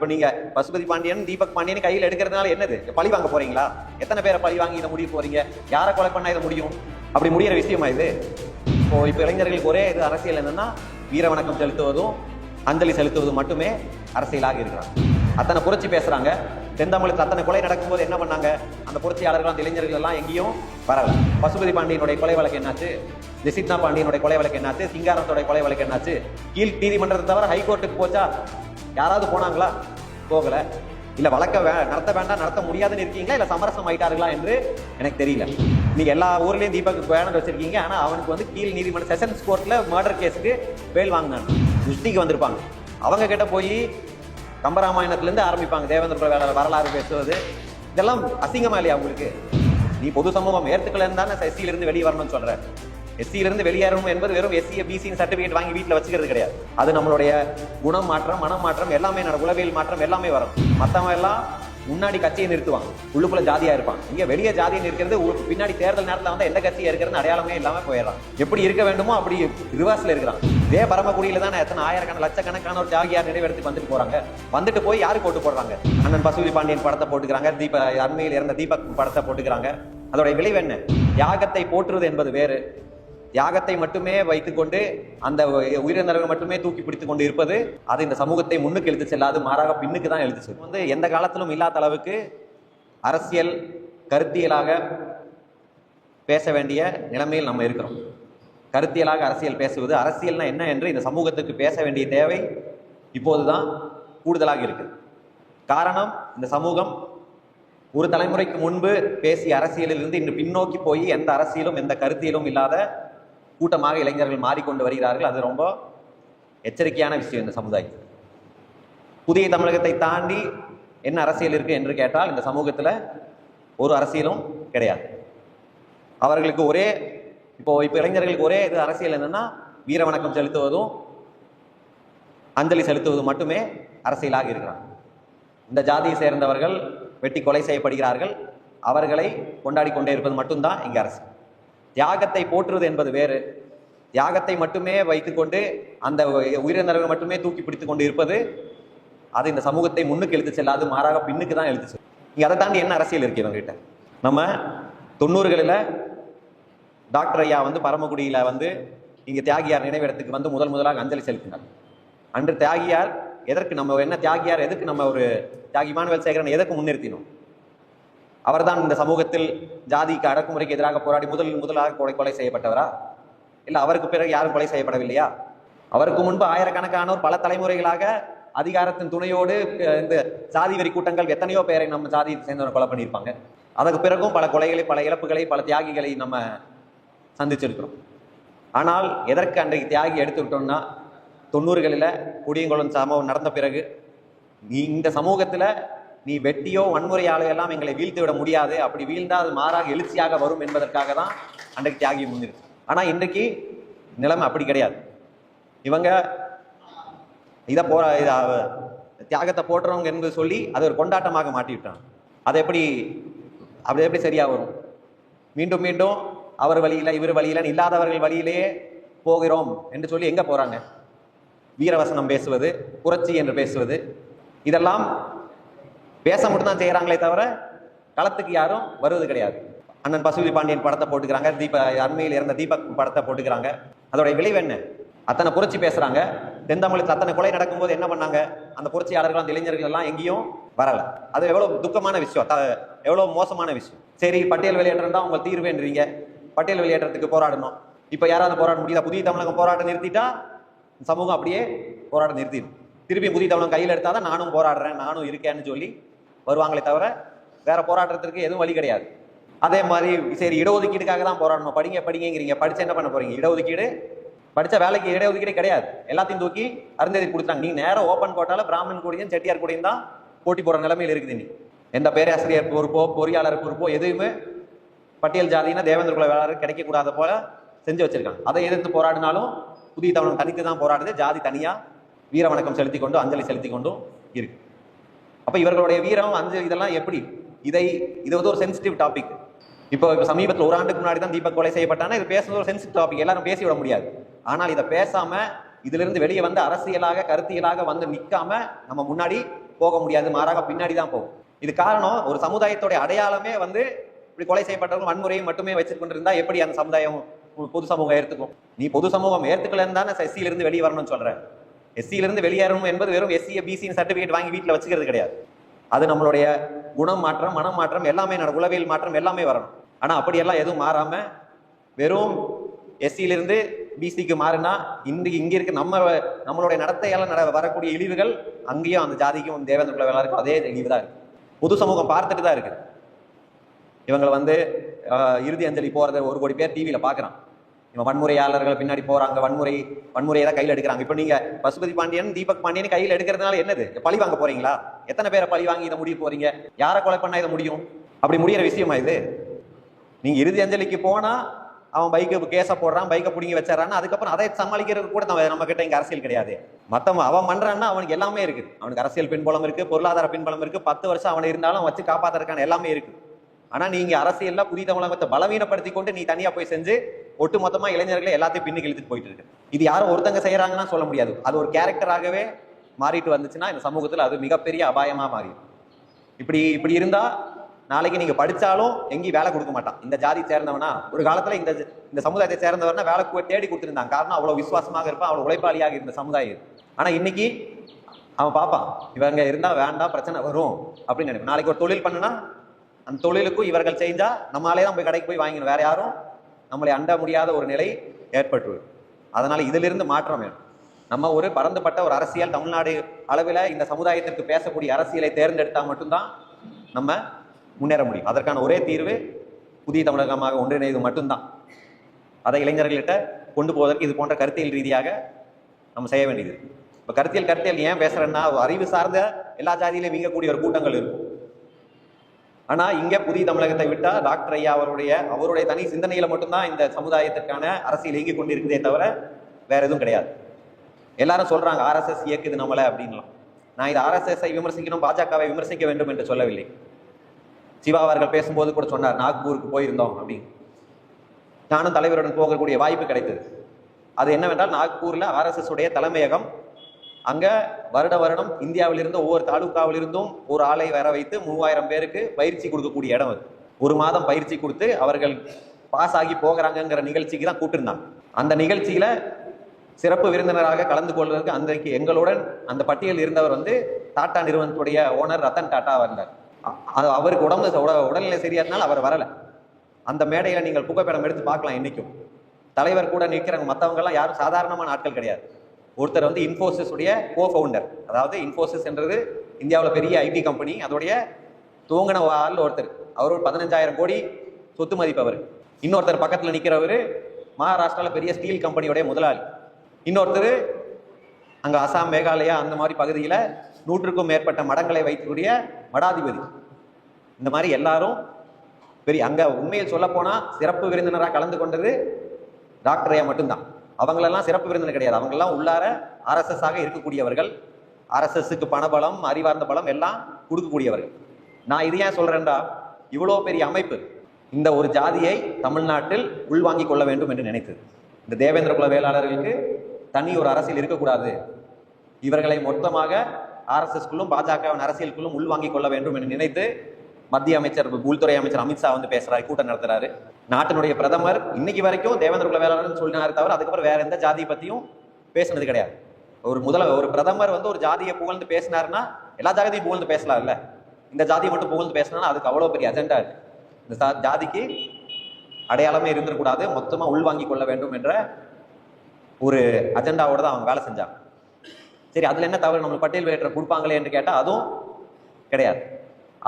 இப்போ நீங்க பசுபதி பாண்டியன் தீபக் பாண்டியன் கையில் எடுக்கிறதுனால என்னது? பழி வாங்க போறீங்களா? எத்தனை பேரை பழி வாங்கி இதை முடிய போறீங்க? யாரை கொலை பண்ணா இதை முடியும்? அப்படி முடியிற விஷயமா இது? இப்போ இப்போ இளைஞர்களுக்கு ஒரே இது அரசியல் என்னன்னா வீர வணக்கம் செலுத்துவதும் அஞ்சலி செலுத்துவதும் மட்டுமே அரசியலாக இருக்கிறாங்க. அத்தனை புரட்சி பேசுறாங்க. தென்தமிழத்தில் அத்தனை கொலை நடக்கும்போது என்ன பண்ணாங்க? அந்த புரட்சியாளர்கள் அந்த இளைஞர்கள் எல்லாம் எங்கேயும் வரல. பசுபதி பாண்டியனுடைய கொலை வழக்கு என்னாச்சு? ஜெசித்னா பாண்டியனுடைய கொலை வழக்கு என்னாச்சு? சிங்காரத்தோட கொலை வழக்கு என்னாச்சு? கீழ் நீதிமன்றத்தை தவிர ஹைகோர்ட்டுக்கு போச்சா? யாராவது போனாங்களா? போகல. இல்ல வழக்க வே- நடத்த வேண்டாம் நடத்த முடியாதுன்னு இருக்கீங்களா? இல்ல சமரசம் ஆயிட்டார்களா என்று எனக்கு தெரியல. நீங்க எல்லா ஊர்லயும் தீபக் பேனர் வச்சிருக்கீங்க. ஆனா அவனுக்கு வந்து கீழ் நீதிமன்ற செஷன்ஸ் கோர்ட்ல மர்டர் கேஸுக்கு பேல் வாங்கினாங்க. திருஷ்டிக்கு வந்திருப்பாங்க. அவங்க கிட்ட போய் கம்பராமாயணத்துலேருந்து ஆரம்பிப்பாங்க. தேவேந்திர வேளாளர் வரலாறு பேசுவது. இதெல்லாம் அசிங்கமா இல்லையா உங்களுக்கு? நீ பொது சமூகம் ஏற்றுக்கலன்னு தானே சசியிலிருந்து வெளியே வரணும்னு சொல்கிற எஸ்சியிலிருந்து வெளியேறணும் என்பது வெறும் எஸ்சி பிசின்னு சர்டிஃபிகேட் வாங்கி வீட்டில் வச்சுக்கிறது கிடையாது. அது நம்மளுடைய குணம் மாற்றம் மனம் மாற்றம் எல்லாமே நட உளவியல் மாற்றம் எல்லாமே வரும். மத்தவங்க எல்லாம் முன்னாடி கட்சியை நிறுத்துவாங்க உள்ளுக்குள்ள ஜாதியா இருப்பான். இங்க வெளியே ஜாதியை நிற்கிறது பின்னாடி தேர்தல் நேரத்தில் வந்து எந்த கட்சியா இருக்கிறது அடையாளமே இல்லாம போயிடலாம் எப்படி இருக்க வேண்டுமோ அப்படி ரிவர்ஸ்ல இருக்கிறான். இதே பரமக்குடியில தான் எத்தனை ஆயிரக்கணக்கான லட்சக்கணக்கான ஒரு ஜாகியார் நினைவெடுத்து வந்துட்டு போறாங்க. வந்துட்டு போய் யாரு போட்டு போடுறாங்க? அண்ணன் பசூரி பாண்டியன் படத்தை போட்டுக்கிறாங்க தீப அண்மையில் இறந்த தீபக் படத்தை போட்டுக்கிறாங்க. அதோட விளைவு என்ன? தியாகத்தை போற்றுவது என்பது வேறு. தியாகத்தை மட்டுமே வைத்துக்கொண்டு அந்த உயிரினர்கள் மட்டுமே தூக்கி பிடித்துக் கொண்டு இருப்பது அது இந்த சமூகத்தை முன்னுக்கு எழுத்து செல்லாது மாறாக பின்னுக்கு தான் எழுத்து செல்லும். வந்து எந்த காலத்திலும் இல்லாத அளவுக்கு அரசியல் கருத்தியலாக பேச வேண்டிய நிலைமையில் நம்ம இருக்கிறோம். கருத்தியலாக அரசியல் பேசுவது அரசியல்னா என்ன என்று இந்த சமூகத்துக்கு பேச வேண்டிய தேவை இப்போதுதான் கூடுதலாக இருக்குது காரணம் இந்த சமூகம் ஒரு தலைமுறைக்கு முன்பு பேசிய அரசியலிலிருந்து இன்று பின்னோக்கி போய் எந்த அரசியலும் எந்த கருத்தியலும் இல்லாத கூட்டமாக இளைஞர்கள் மாறிக்கொண்டு வருகிறார்கள். அது ரொம்ப எச்சரிக்கையான விஷயம் இந்த சமுதாயத்தில். புதிய தமிழகத்தை தாண்டி என்ன அரசியல் இருக்கு என்று கேட்டால் இந்த சமூகத்தில் ஒரு அரசியலும் கிடையாது. அவர்களுக்கு ஒரே இப்போ இப்போ இளைஞர்களுக்கு ஒரே இது அரசியல் என்னன்னா வீர வணக்கம் செலுத்துவதும் அஞ்சலி செலுத்துவதும் மட்டுமே அரசியலாக இருக்கிறாங்க. இந்த ஜாதியை சேர்ந்தவர்கள் வெட்டி கொலை செய்யப்படுகிறார்கள். அவர்களை கொண்டாடி கொண்டே இருப்பது மட்டும்தான் இங்கே அரசு. தியாகத்தை போற்றுவது என்பது வேறு. தியாகத்தை மட்டுமே வைத்துக்கொண்டு அந்த உயிரினர்கள் மட்டுமே தூக்கி பிடித்து கொண்டு இருப்பது அது இந்த சமூகத்தை முன்னுக்கு எழுத்து செல்லாது மாறாக பின்னுக்கு தான் எழுத்து செல்லும். இங்க அதை தாண்டி என்ன அரசியல் இருக்கு இவங்ககிட்ட? நம்ம தொண்ணூறுகளில் டாக்டர் ஐயா வந்து பரமக்குடியில் வந்து இங்கே தியாகியார் நினைவிடத்துக்கு வந்து முதல் முதலாக அஞ்சலி செலுத்தினார். அன்று தியாகியார் எதற்கு நம்ம என்ன தியாகியார் எதுக்கு நம்ம ஒரு தியாகி மாணவல் சேகரன் எதற்கு முன்னிறுத்தினோம்? அவர்தான் இந்த சமூகத்தில் ஜாதிக்கு அடக்குமுறைக்கு எதிராக போராடி முதல் முதலாக கொலை கொலை செய்யப்பட்டவரா? இல்லை அவருக்கு பிறகு யாரும் கொலை செய்யப்படவில்லையா? அவருக்கு முன்பு ஆயிரக்கணக்கானோர் பல தலைமுறைகளாக அதிகாரத்தின் துணையோடு இந்த சாதி வெறி கூட்டங்கள் எத்தனையோ பேரை நம்ம சாதி சேர்ந்தவரை கொலை பண்ணியிருப்பாங்க. அதற்கு பிறகும் பல கொலைகளை பல இழப்புகளை பல தியாகிகளை நம்ம சந்திச்சிருக்கிறோம். ஆனால் எதற்கு அன்றைக்கு தியாகி எடுத்துக்கிட்டோம்னா தொண்ணூறுகளில் குடியங்குளம் சம்பவம் நடந்த பிறகு நீ இந்த சமூகத்தில் நீ வெட்டியோ வன்முறையாலோ எல்லாம் எங்களை வீழ்த்து விட முடியாது. அப்படி வீழ்ந்தால் அது மாறாக எழுச்சியாக வரும் என்பதற்காக தான் அன்றைக்கு தியாகி முன்னிருக்கு ஆனால் இன்றைக்கு நிலைமை அப்படி கிடையாது. இவங்க இதை போற இத தியாகத்தை போட்டுறவங்க என்று சொல்லி அதை ஒரு கொண்டாட்டமாக மாட்டி விட்டாங்க அது எப்படி அப்படி எப்படி சரியாக வரும்? மீண்டும் மீண்டும் அவர் வழியில் இவர் வழியில் இல்லாதவர்கள் வழியிலேயே போகிறோம் என்று சொல்லி எங்கே போகிறாங்க வீரவசனம் பேசுவது புரட்சி என்று பேசுவது இதெல்லாம் பேச மட்டும்தான் செய்கிறாங்களே தவிர களத்துக்கு யாரும் வருவது கிடையாது. அண்ணன் பசுபதி பாண்டியன் படத்தை போட்டுக்கிறாங்க. தீப அண்மையில் இறந்த தீபக் படத்தை போட்டுக்கிறாங்க. அதோடைய விளைவு என்ன? அத்தனை புரட்சி பேசுறாங்க. தென்தமிழத்தில் அத்தனை கொலை நடக்கும்போது என்ன பண்ணாங்க? அந்த புரட்சியாளர்கள் அந்த இளைஞர்கள் எல்லாம் எங்கேயும் வரல. அது எவ்வளோ துக்கமான விஷயம். த- எவ்வளோ மோசமான விஷயம். சரி பட்டியல் வெளியேற்றம் தான் தீர்வேன்றீங்க பட்டியல் வெளியேற்றத்துக்கு போராடணும். இப்போ யாராவது போராட முடியல புதிய தமிழகம் போராட்டம் நிறுத்திட்டா சமூகம் அப்படியே போராட நிறுத்திடும். திருப்பி புதிய தமிழகம் கையில் எடுத்தால் தான் நானும் போராடுறேன் நானும் இருக்கேன்னு சொல்லி வருவாங்களே தவிர வேற போராட்டத்திற்கு எதுவும் வழி கிடையாது. அதே மாதிரி சரி இடஒதுக்கீடுக்காக தான் போராடணும். படிங்க படிங்கிறீங்க படிச்சு என்ன பண்ண போறீங்க? இடஒதுக்கீடு? படிச்ச வேலைக்கு இடஒதுக்கீடு கிடையாது. எல்லாத்தையும் தூக்கி அருந்ததி கொடுத்தாங்க. நீ நேரம் ஓப்பன் போட்டாலும் பிராமணன் கூடயும் செட்டியார் கூடயும் தான் போட்டி போடுற நிலைமையில் இருக்குது நீ. எந்த பேராசிரியர் பொறுப்போ பொறியாளர் பொறுப்போ எதுவுமே பட்டியல் ஜாதினா தேவேந்திர குல வேளாளர் கிடைக்கக்கூடாத போல செஞ்சு வச்சிருக்காங்க. அதை எதிர்த்து போராடினாலும் புதிய தமிழகம் தனித்து தான் போராடுது. ஜாதி தனியா வீர வணக்கம் செலுத்தி கொண்டு அஞ்சலி செலுத்தி கொண்டும் இருக்கு. அப்ப இவர்களுடைய வீரம் அஞ்சலி இதெல்லாம் எப்படி? இதை இது வந்து ஒரு சென்சிட்டிவ் டாபிக் இப்போ இப்போ சமீபத்தில் ஒரு ஆண்டுக்கு முன்னாடி தான் தீபக் கொலை செய்யப்பட்டானா இது பேசுறது ஒரு சென்சிட்டிவ் டாபிக் எல்லாரும் பேசி விட முடியாது. ஆனால் இதை பேசாம இதிலிருந்து வெளியே வந்து அரசியலாக கருத்தியலாக வந்து நிற்காம நம்ம முன்னாடி போக முடியாது. மாறாக பின்னாடி தான் போகும். இது காரணம் ஒரு சமுதாயத்துடைய அடையாளமே வந்து இப்படி கொலை செய்யப்பட்டவங்க வன்முறையை மட்டுமே வச்சுட்டு கொண்டிருந்தா எப்படி அந்த சமுதாயம் பொது சமூகம் ஏற்றுக்கும்? நீ பொது சமூகம் ஏற்றுக்கலன்னு தானே எஸ்சியிலிருந்து வெளியே வரணும்னு சொல்ற. எஸ்சியிலிருந்து வெளியேறணும் என்பது வெறும் எஸ்சியை பிசின்னு சர்டிஃபிகேட் வாங்கி வீட்டில் வச்சுக்கிறது கிடையாது. அது நம்மளுடைய குணம் மாற்றம் மனம் மாற்றம் எல்லாமே நடக்கும் உளவியல் மாற்றம் எல்லாமே வரணும். ஆனா அப்படியெல்லாம் எதுவும் மாறாம வெறும் எஸ்சியில இருந்து பிசிக்கு மாறினா இன்றைக்கு இங்க இருக்க நம்ம நம்மளுடைய நடத்தையெல்லாம் நட வரக்கூடிய இழிவுகள் அங்கேயும் அந்த ஜாதிக்கும் தேவேந்திர குல அதே இழிவு தான் இருக்கு. புது சமூகம் பார்த்துட்டு தான் இருக்கு. இவங்களை வந்து இறுதி அஞ்சலி போறத ஒரு கோடி பேர் டிவியில பாக்குறான் இவன் வன்முறையாளர்கள் பின்னாடி போறாங்க வன்முறை வன்முறையை தான் கையில் எடுக்கிறாங்க. இப்போ நீங்க பசுபதி பாண்டியன் தீபக் பாண்டியன் கையில் எடுக்கிறதுனால என்னது? பழி வாங்க போறீங்களா? எத்தனை பேரை பழி வாங்கி இதை முடிய போறீங்க? யாரை கொலை பண்ணா இதை முடியும்? அப்படி முடியிற விஷயமா இது? நீங்கள் இறுதி அஞ்சலிக்கு போனால் அவன் பைக்கு கேஸை போடுறான் பைக்கை பிடிங்கி வச்சிடறான் அதுக்கப்புறம் அதை சமாளிக்கிறது கூட நம்ம நம்ம கிட்ட இங்கே அரசியல் கிடையாது. மற்றவன் அவன் பண்ணுறான்னா அவனுக்கு எல்லாமே இருக்குது அவனுக்கு அரசியல் பின்புலம் இருக்குது பொருளாதார பின்புலம் இருக்குது பத்து வருஷம் அவனை இருந்தாலும் வச்சு காப்பாற்றுறதுக்கான எல்லாமே இருக்குது ஆனால் நீங்கள் அரசியலில் புதிய தமிழகத்தை பலவீனப்படுத்தி கொண்டு நீ தனியாக போய் செஞ்சு ஒட்டு மொத்தமாக இளைஞர்களை எல்லாத்தையும் பின்னுக்கு இழுத்துட்டு போயிட்டு இருக்கு. இது யாரும் ஒருத்தங்க செய்கிறாங்கன்னா சொல்ல முடியாது. அது ஒரு கேரக்டராகவே மாறிட்டு வந்துச்சுன்னா இந்த சமூகத்தில் அது மிகப்பெரிய அபாயமாக மாறிடும். இப்படி இப்படி இருந்தால் நாளைக்கு நீங்க படிச்சாலும் எங்கேயும் வேலை கொடுக்க மாட்டான். இந்த ஜாதி சேர்ந்தவனா ஒரு காலத்துல இந்த இந்த சமுதாயத்தை சேர்ந்தவனா வேலை தேடி கொடுத்துருந்தான். காரணம் அவ்வளவு விசுவாசமாக இருப்பான் அவ்வளவு உழைப்பாளியாக இருந்த சமுதாயம் ஆனால் ஆனா இன்னைக்கு அவன் பார்ப்பான் இவங்க இருந்தா வேண்டாம் பிரச்சனை வரும் அப்படின்னு நினைப்பான். நாளைக்கு ஒரு தொழில் பண்ணுனா அந்த தொழிலுக்கும் இவர்கள் செஞ்சா நம்மளாலே தான் போய் கடைக்கு போய் வாங்கணும் வேற யாரும் நம்மளை அண்ட முடியாத ஒரு நிலை ஏற்பட்டு அதனால இதிலிருந்து மாற்றம் வேணும். நம்ம ஒரு பறந்துபட்ட ஒரு அரசியல் தமிழ்நாடு அளவில் இந்த சமுதாயத்திற்கு பேசக்கூடிய அரசியலை தேர்ந்தெடுத்தால் மட்டும்தான் நம்ம முன்னேற முடியும். அதற்கான ஒரே தீர்வு புதிய தமிழகமாக ஒன்றிணைவது மட்டும்தான். அதை இளைஞர்கள்கிட்ட கொண்டு போவதற்கு இது போன்ற கருத்தியல் ரீதியாக நம்ம செய்ய வேண்டியது. இப்போ கருத்தியல் கருத்தியல் ஏன் பேசுகிறேன்னா அறிவு சார்ந்த எல்லா ஜாதியிலையும் வீங்கக்கூடிய ஒரு கூட்டங்கள் இருக்கும் ஆனால் இங்கே புதிய தமிழகத்தை விட்டால் டாக்டர் ஐயா அவருடைய அவருடைய தனி சிந்தனையில் மட்டும்தான் இந்த சமுதாயத்திற்கான அரசியல் இயங்கி கொண்டிருக்கிறதே தவிர வேற எதுவும் கிடையாது. எல்லாரும் சொல்கிறாங்க ஆர்எஸ்எஸ் இயக்குது நம்மளை அப்படின்லாம். நான் இது ஆர்எஸ்எஸ்ஐ விமர்சிக்கணும் பாஜகவை விமர்சிக்க வேண்டும் என்று சொல்லவில்லை. சிவா அவர்கள் பேசும்போது கூட சொன்னார் நாக்பூருக்கு போயிருந்தோம் அப்படின்னு. நானும் தலைவருடன் போகக்கூடிய வாய்ப்பு கிடைத்தது. அது என்னவென்றால் நாக்பூர்ல ஆர்எஸ்எஸ் உடைய தலைமையகம் அங்க வருட வருடம் இந்தியாவிலிருந்து ஒவ்வொரு தாலுக்காவிலிருந்தும் ஒரு ஆளை வர வைத்து மூவாயிரம் பேருக்கு பயிற்சி கொடுக்கக்கூடிய இடம் அது. ஒரு மாதம் பயிற்சி கொடுத்து அவர்கள் பாஸ் ஆகி போகிறாங்கங்கிற நிகழ்ச்சிக்கு தான் கூட்டிருந்தாங்க அந்த நிகழ்ச்சியில சிறப்பு விருந்தினராக கலந்து கொள்வதற்கு அன்றைக்கு எங்களுடன் அந்த பட்டியலில் இருந்தவர் வந்து டாடா நிறுவனத்துடைய ஓனர் ரத்தன் டாட்டா வந்தார் அவருக்கு உடம்பு உட- உடல்நிலை சரியாதனால அவர் வரலை. அந்த மேடையில் நீங்கள் புகைப்படம் எடுத்து பார்க்கலாம் இன்னைக்கும் தலைவர் கூட நிற்கிறவங்க மற்றவங்கெல்லாம் யாரும் சாதாரணமான ஆட்கள் கிடையாது. ஒருத்தர் வந்து இன்ஃபோசிஸ் உடைய கோ ஃபவுண்டர் அதாவது இன்ஃபோசிஸ் என்றது இந்தியாவில் பெரிய ஐடி கம்பெனி அதோடைய துவங்கின ஆள் ஒருத்தர். அவர் ஒரு பதினஞ்சாயிரம் கோடி சொத்து மதிப்பவர் இன்னொருத்தர் பக்கத்தில் நிற்கிறவர் மகாராஷ்டிராவில் பெரிய ஸ்டீல் கம்பெனியோடைய முதலாளி. இன்னொருத்தர் அங்கே அசாம் மேகாலயா அந்த மாதிரி பகுதியில் நூற்றுக்கும் மேற்பட்ட மடங்களை வைக்கக்கூடிய மடாதிபதி. இந்த மாதிரி எல்லாரும் பெரிய அங்கே உண்மையில் சொல்லப்போனால் சிறப்பு விருந்தினராக கலந்து கொண்டது டாக்டர் ஐயா மட்டும்தான். அவங்களெல்லாம் சிறப்பு விருந்தினர் கிடையாது. அவங்கெல்லாம் உள்ளார அரசஸாக இருக்கக்கூடியவர்கள். ஆர்எஸ்எஸ்க்கு பணபலம் அறிவார்ந்த பலம் எல்லாம் கொடுக்கக்கூடியவர்கள். நான் இது ஏன் சொல்கிறேன்டா இவ்வளோ பெரிய அமைப்பு இந்த ஒரு ஜாதியை தமிழ்நாட்டில் உள்வாங்கிக் கொள்ள வேண்டும் என்று நினைத்தது. இந்த தேவேந்திர குல வேளாளர்களுக்கு தனி ஒரு அரசியல் இருக்கக்கூடாது. இவர்களை மொத்தமாக ஆர்எஸ்எஸ்குள்ளும் பாஜகவின் அரசியலுக்குள்ளும் உள்வாங்கிக் கொள்ள வேண்டும் என்று நினைத்து மத்திய அமைச்சர் உள்துறை அமைச்சர் அமித்ஷா வந்து பேசுறாரு கூட்டம் நடத்துறாரு. நாட்டினுடைய பிரதமர் இன்னைக்கு வரைக்கும் தேவேந்திர குல வேளாளர்னு சொல்லினாரு தவிர அதுக்கப்புறம் வேற எந்த ஜாதியை பத்தியும் பேசுனது கிடையாது. ஒரு முதல ஒரு பிரதமர் வந்து ஒரு ஜாதியை புகழ்ந்து பேசினாருன்னா எல்லா ஜாதியும் புகழ்ந்து பேசலாம் இல்ல இந்த ஜாதியை மட்டும் புகழ்ந்து பேசினா அதுக்கு அவ்வளவு பெரிய அஜெண்டா இருக்கு இந்த ஜாதிக்கு அடையாளமே இருந்திருக்கூடாது மொத்தமா உள்வாங்கிக் கொள்ள வேண்டும் என்ற ஒரு அஜெண்டாவோட தான் அவங்க வேலை செஞ்சாங்க. சரி அதுல என்ன தவறு? நம்மளுக்கு பட்டியல் வெளியேற்ற கொடுப்பாங்களே என்று கேட்டா அதுவும் கிடையாது.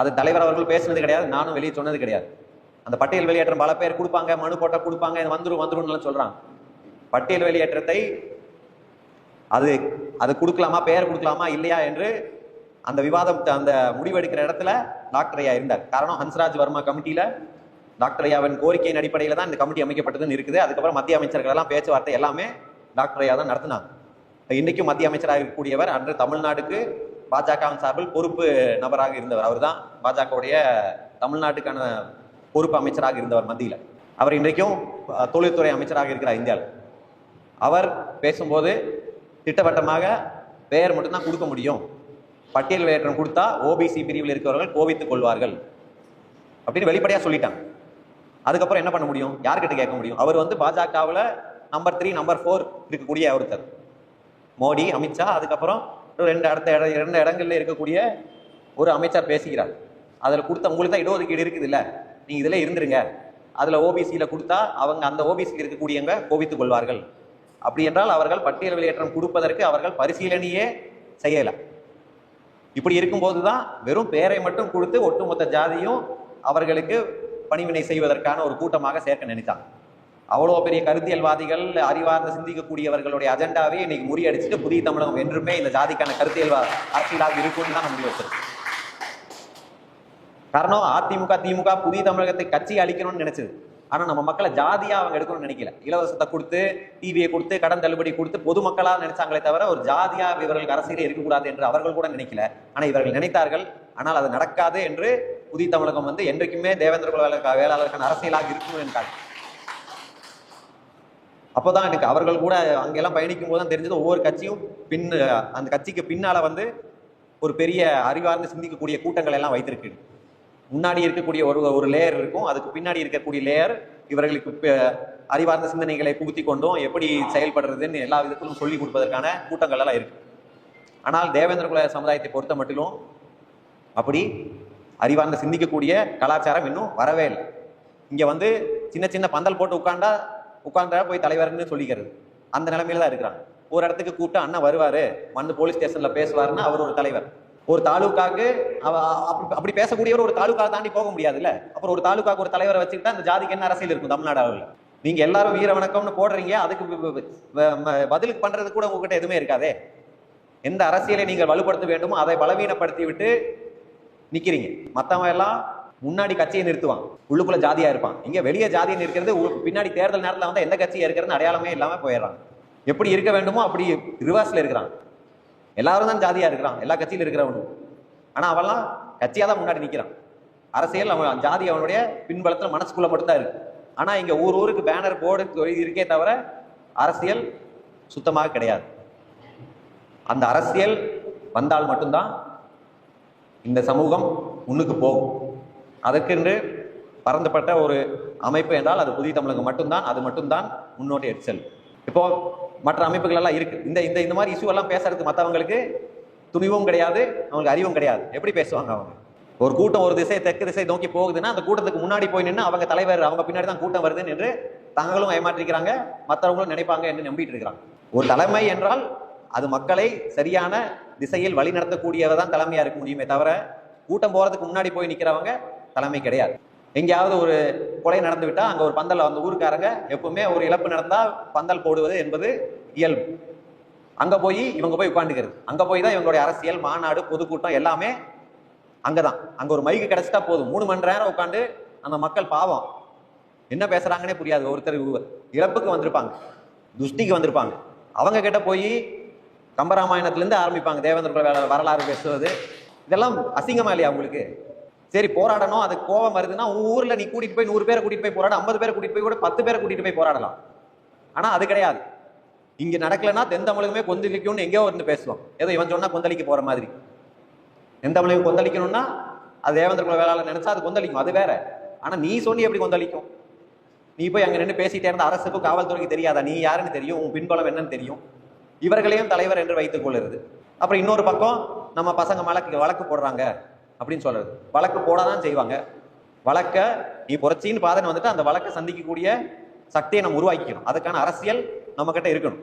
அது தலைவர் அவர்கள் பேசுனது கிடையாது நானும் வெளியே சொன்னது கிடையாது. அந்த பட்டியல் வெளியேற்றம் பல பேர் கொடுப்பாங்க மனு போட்டா கொடுப்பாங்க இது வந்துடும் வந்துரும்னு சொல்றாங்க. பட்டியல் வெளியேற்றத்தை அது அது கொடுக்கலாமா பெயர் கொடுக்கலாமா இல்லையா என்று அந்த விவாதம் அந்த முடிவெடுக்கிற இடத்துல டாக்டர் ஐயா இருந்தார். காரணம் ஹன்ஸ்ராஜ் வர்மா கமிட்டியில டாக்டர் ஐயாவின் கோரிக்கையின் அடிப்படையில் தான் இந்த கமிட்டி அமைக்கப்பட்டதுன்னு இருக்குது. அதுக்கப்புறம் மத்திய அமைச்சர்கள் எல்லாம் பேச்சுவார்த்தை எல்லாமே டாக்டர் ஐயா தான் நடத்தினாங்க. இன்றைக்கும் மத்திய அமைச்சராக இருக்கக்கூடியவர் அன்று தமிழ்நாட்டுக்கு பாஜகவின் சார்பில் பொறுப்பு நபராக இருந்தவர். அவர்தான் பாஜகவுடைய தமிழ்நாட்டுக்கான பொறுப்பு அமைச்சராக இருந்தவர் மத்தியில். அவர் இன்றைக்கும் தொழில்துறை அமைச்சராக இருக்கிறார் இந்தியாவில். அவர் பேசும்போது திட்டவட்டமாக பெயர் மட்டும்தான் கொடுக்க முடியும். பட்டியல் வேற்றம் கொடுத்தா ஓபிசி பிரிவில் இருக்கிறவர்கள் கோபித்துக் கொள்வார்கள். அப்படின்னு வெளிப்படையாக சொல்லிட்டாங்க. அதுக்கப்புறம் என்ன பண்ண முடியும்? யார்கிட்ட கேட்க முடியும்? அவர் வந்து பாஜகவில் நம்பர் த்ரீ நம்பர் ஃபோர் இருக்கக்கூடிய ஒருத்தர். மோடி அமித்ஷா அதுக்கப்புறம் ரெண்டு அடுத்த இட இரண்டு இடங்கள்ல இருக்கக்கூடிய ஒரு அமைச்சர் பேசுகிறார். அதில் கொடுத்த உங்களுக்கு தான் இடஒதுக்கீடு இருக்குது இல்லை நீங்கள் இதில் இருந்துருங்க. அதில் ஓபிசியில் கொடுத்தா அவங்க அந்த ஓபிசியில் இருக்கக்கூடியவங்க கோபித்துக் கொள்வார்கள். அப்படி என்றால் அவர்கள் பட்டியல் வெளியேற்றம் கொடுப்பதற்கு அவர்கள் பரிசீலனையே செய்யலை. இப்படி இருக்கும்போது தான் வெறும் பேரை மட்டும் கொடுத்து ஒட்டுமொத்த ஜாதியும் அவர்களுக்கு பணிவினை செய்வதற்கான ஒரு கூட்டமாக சேர்க்க நினைத்தாங்க அவ்வளோ பெரிய கருத்தியல்வாதிகள் அறிவார்ந்த சிந்திக்கக்கூடியவர்களுடைய அஜெண்டாவே இன்னைக்கு முறியடிச்சுட்டு புதிய தமிழகம் என்றுமே இந்த ஜாதிக்கான கருத்தியல் அரசியலாக இருக்கும்னு தான் முடிவு வச்சிருக்கு காரணம் அதிமுக திமுக புதிய தமிழகத்தை கட்சி அழிக்கணும்னு நினைச்சது. ஆனா நம்ம மக்களை ஜாதியா அவங்க எடுக்கணும்னு நினைக்கல. இலவசத்தை கொடுத்து டிவியை கொடுத்து கடன் தள்ளுபடி கொடுத்து பொதுமக்களாக நினைச்சாங்களே தவிர ஒரு ஜாதியா இவர்கள் அரசியலே இருக்கக்கூடாது என்று அவர்கள் கூட நினைக்கல. ஆனா இவர்கள் நினைத்தார்கள். ஆனால் அது நடக்காது என்று புதிய தமிழகம் வந்து என்றைக்குமே தேவேந்திர குல வேளாளருக்கான அரசியலாக இருக்கும் அப்போதான் எனக்கு அவர்கள் கூட அங்கெல்லாம் பயணிக்கும் போது தான் தெரிஞ்சது. ஒவ்வொரு கட்சியும் பின் அந்த கட்சிக்கு பின்னால் வந்து ஒரு பெரிய அறிவார்ந்து சிந்திக்கக்கூடிய கூட்டங்கள் எல்லாம் வைத்திருக்கு. முன்னாடி இருக்கக்கூடிய ஒரு ஒரு லேயர் இருக்கும். அதுக்கு பின்னாடி இருக்கக்கூடிய லேயர் இவர்களுக்கு அறிவார்ந்த சிந்தனைகளை புகுத்தி கொண்டும் எப்படி செயல்படுறதுன்னு எல்லா விதத்திலும் சொல்லி கொடுப்பதற்கான கூட்டங்கள் எல்லாம் இருக்கு. ஆனால் தேவேந்திர குல சமுதாயத்தை பொறுத்த மட்டிலும் அப்படி அறிவார்ந்த சிந்திக்கக்கூடிய கலாச்சாரம் இன்னும் வரவே இல்லை. இங்கே வந்து சின்ன சின்ன பந்தல் போட்டு உட்காண்டா உட்காந்தா போய் தலைவர்னு சொல்லிக்கிறது. அந்த நிலைமையில தான் இருக்கிறாங்க ஒரு இடத்துக்கு கூப்பிட்டு அண்ணன் வருவாரு. வந்து போலீஸ் ஸ்டேஷன்ல பேசுவாருன்னா அவர் ஒரு தலைவர். ஒரு தாலுக்காக்கு அப்படி- அப்படி பேசக்கூடியவர் ஒரு தாலுக்கா தாண்டி போக முடியாதுல்ல? அப்புறம் ஒரு தாலுக்காக்கு ஒரு தலைவரை வச்சுக்கிட்டா அந்த ஜாதிக்கு என்ன அரசியல் இருக்கும் தமிழ்நாடு அளவில்? நீங்க எல்லாரும் வீர வணக்கம்னு போடுறீங்க. அதுக்கு வ- பதிலுக்கு பண்றது கூட உங்ககிட்ட எதுவுமே இருக்காதே? எந்த அரசியலை நீங்கள் வலுப்படுத்த வேண்டுமோ அதை பலவீனப்படுத்தி விட்டு நிக்கிறீங்க. மத்தவன் எல்லாம் முன்னாடி கட்சியை நிறுத்துவான். உள்ளுக்குள்ள ஜாதியா இருப்பான். இங்க வெளியே ஜாதியை நிற்கிறது பின்னாடி தேர்தல் நேரத்தில் வந்து எந்த கட்சியை இருக்கிறதுன்னு அடையாளமே இல்லாம போயிடுறான் எப்படி இருக்க வேண்டுமோ அப்படி ரிவர்ஸ்ல இருக்கிறான். எல்லாரும் தான் ஜாதியா இருக்கிறான். எல்லா கட்சியில இருக்கிறவனும் ஆனா அவெல்லாம் கட்சியா தான் முன்னாடி நிக்கிறான். அரசியல் அவன் ஜாதி அவனுடைய பின்பலத்தில் மனசுக்குள்ள மட்டும்தான் இருக்கு. ஆனா இங்க ஊர் ஊருக்கு பேனர் போர்டு இருக்கே தவிர அரசியல் சுத்தமாக கிடையாது. அந்த அரசியல் வந்தால் மட்டும்தான் இந்த சமூகம் முன்னுக்கு போகும். அதற்கென்று பரந்தப்பட்ட ஒரு அமைப்பு என்றால் அது புதிய தமிழகம் மட்டும்தான் அது மட்டும்தான் முன்னோட்டை எடுத்து இப்போ மற்ற அமைப்புகள் எல்லாம் இருக்கு. இந்த இந்த இந்த மாதிரி இஷ்யூ எல்லாம் பேசுறதுக்கு மற்றவங்களுக்கு துணிவும் கிடையாது அவங்களுக்கு அறிவும் கிடையாது. எப்படி பேசுவாங்க அவங்க? ஒரு கூட்டம் ஒரு திசை தெற்கு திசை நோக்கி போகுதுன்னா அந்த கூட்டத்துக்கு முன்னாடி போய் நின்று அவங்க தலைவர் அவங்க பின்னாடி தான் கூட்டம் வருதுன்னு என்று தாங்களும் ஏமாற்றிருக்கிறாங்க மற்றவங்களும் நினைப்பாங்க என்று நம்பிட்டு இருக்கிறாங்க. ஒரு தலைமை என்றால் அது மக்களை சரியான திசையில் வழி நடத்தக்கூடியவர் தான் தலைமையா இருக்க முடியுமே தவிர கூட்டம் போறதுக்கு முன்னாடி போய் நிற்கிறவங்க தலைமை கிடையாது. எங்கேயாவது ஒரு கொலை நடந்து அங்கே ஒரு பந்தல் அந்த ஊருக்காரங்க எப்பவுமே ஒரு இழப்பு நடந்தால் பந்தல் போடுவது என்பது இயல்பு. அங்கே போய் இவங்க போய் உட்காந்துக்கிறது அங்கே போய் தான் இவங்களுடைய அரசியல் மாநாடு பொதுக்கூட்டம் எல்லாமே அங்கே தான் அங்கே ஒரு மைக்கு கிடச்சிட்டா போதும். மூணு மணி நேரம் உட்காந்து அந்த மக்கள் பாவம். என்ன பேசுகிறாங்கன்னே புரியாது. ஒருத்தர் இழப்புக்கு வந்திருப்பாங்க. துஷ்டிக்கு வந்திருப்பாங்க. அவங்க கிட்ட போய் கம்பராமாயணத்துலேருந்து ஆரம்பிப்பாங்க. தேவேந்திர வரலாறு பேசுவது. இதெல்லாம் அசிங்கமா இல்லையா உங்களுக்கு? சரி போராடணும். அது கோவம் வருதுன்னா உன் ஊர்ல நீ கூட்டிட்டு போய் நூறு பேரை கூட்டிட்டு போய் போராட. ஐம்பது பேரை கூட்டிட்டு போய் கூட பத்து பேரை கூட்டிட்டு போய் போராடலாம். ஆனா அது கிடையாது. இங்க நடக்கலைன்னா தென் தமிழகமே கொந்தளிக்கும்னு எங்கேயோ இருந்து பேசுவோம் ஏதோ இவன் சொன்னா கொந்தளிக்க போற மாதிரி. தென் தமிழகம் கொந்தளிக்கணும்னா அது தேவேந்திர குல வேளாளர் நினைச்சா அது கொந்தளிக்கும். அது வேற. ஆனா நீ சொல்லி எப்படி கொந்தளிக்கும்? நீ போய் அங்க நின்று பேசிட்டே இருந்த அரசுக்கும் காவல்துறைக்கு தெரியாதா? நீ யாருன்னு தெரியும்? உன் பின்பலம் என்னன்னு தெரியும்? இவர்களையும் தலைவர் என்று வைத்துக் கொள்ளுறது அப்புறம் இன்னொரு பக்கம் நம்ம பசங்க வழக்கு வழக்கு போடுறாங்க. அப்படின்னு சொல்றது. வழக்கு போட தான் செய்வாங்க. வழக்க நீ புரட்சின்னு பாதனை வந்துட்டு அந்த வழக்கை சந்திக்கக்கூடிய சக்தியை நம்ம உருவாக்கிக்கணும். அதுக்கான அரசியல் நம்ம கிட்ட இருக்கணும்.